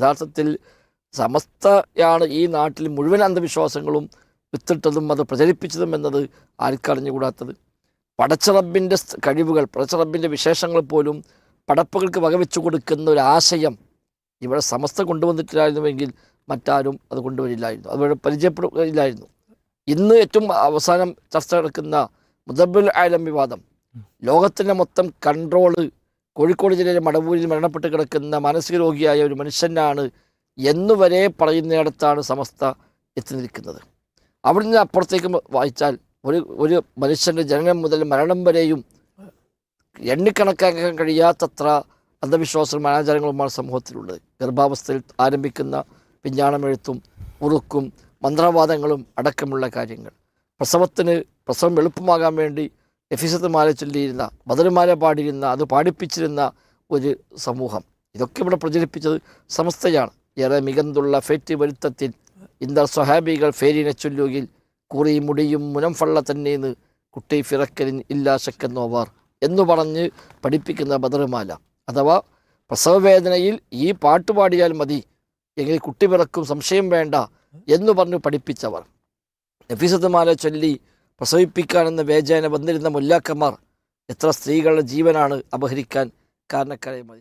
യഥാർത്ഥത്തിൽ സമസ്തയാണ് ഈ നാട്ടിൽ മുഴുവൻ അന്ധവിശ്വാസങ്ങളും വിത്തിട്ടതും അത് പ്രചരിപ്പിച്ചതും എന്നത് ആർക്കറിഞ്ഞുകൂടാത്തത്. പടച്ചറബിന്റെ കഴിവുകൾ പടച്ചറബിന്റെ വിശേഷങ്ങൾ പോലും പടപ്പുകൾക്ക് വകവെച്ചു കൊടുക്കുന്ന ഒരു ആശയം ഇവിടെ സമസ്ത കൊണ്ടുവന്നിട്ടില്ലായിരുന്നുവെങ്കിൽ മറ്റാരും അത് കൊണ്ടുവരില്ലായിരുന്നു. അതുവരെ പരിചയപ്പെടുകയില്ലായിരുന്നു. ഇന്ന് ഏറ്റവും അവസാനം ചർച്ച നടക്കുന്ന മുദബുൽ ആലം വിവാദം. ലോകത്തിന്റെ മൊത്തം കൺട്രോൾ കോഴിക്കോട് ജില്ലയിലെ മടവൂരിൽ മരണപ്പെട്ട് കിടക്കുന്ന മാനസിക രോഗിയായ ഒരു മനുഷ്യനാണ് എന്നുവരെ പറയുന്നിടത്താണ് സമസ്ത എത്തി നിൽക്കുന്നത് അവിടെ നിന്ന് അപ്പുറത്തേക്ക് വായിച്ചാൽ ഒരു ഒരു മനുഷ്യന്റെ ജനനം മുതൽ മരണം വരെയും എണ്ണിക്കണക്കാക്കാൻ കഴിയാത്തത്ര അന്ധവിശ്വാസങ്ങളും അനാചാരങ്ങളുമാണ് സമൂഹത്തിലുള്ളത്. ഗർഭാവസ്ഥയിൽ ആരംഭിക്കുന്ന പിഞ്ഞാണമെഴുത്തും ഉറുക്കും മന്ത്രവാദങ്ങളും അടക്കമുള്ള കാര്യങ്ങൾ. പ്രസവത്തിന് പ്രസവം എളുപ്പമാകാൻ വേണ്ടി എഫിസത്തുമാല ചൊല്ലിയിരുന്ന ബദലുമാല പാടിയിരുന്ന അത് പാടിപ്പിച്ചിരുന്ന ഒരു സമൂഹം. ഇതൊക്കെ ഇവിടെ പ്രചരിപ്പിച്ചത് സമസ്തയാണ്. ഏറെ മികന്തുള്ള ഫേറ്റ് വരുത്തത്തിൽ ഇന്ദർ സ്വഹാബികൾ ഫേരിനെ ചൊല്ലുകിൽ കുറി മുടിയും മുനംഫള്ള തന്നെ തന്നേന്ന് കുട്ടി ഫിറക്കലിൻ ഇല്ലാ ശക്കെന്നോവാർ എന്ന് പറഞ്ഞ് പഠിപ്പിക്കുന്ന ബദറുമാല അഥവാ പ്രസവവേദനയിൽ ഈ പാട്ട് പാടിയാൽ മതി എങ്കിൽ കുട്ടി പിറക്കും സംശയം വേണ്ട എന്ന് പറഞ്ഞ് പഠിപ്പിച്ചവർ. നഫീസത്തുമാല ചൊല്ലി പ്രസവിപ്പിക്കാനെന്ന വേചേന വന്നിരുന്ന മുല്ലാക്കന്മാർ എത്ര സ്ത്രീകളുടെ ജീവനാണ് അപഹരിക്കാൻ കാരണക്കാരെ മതി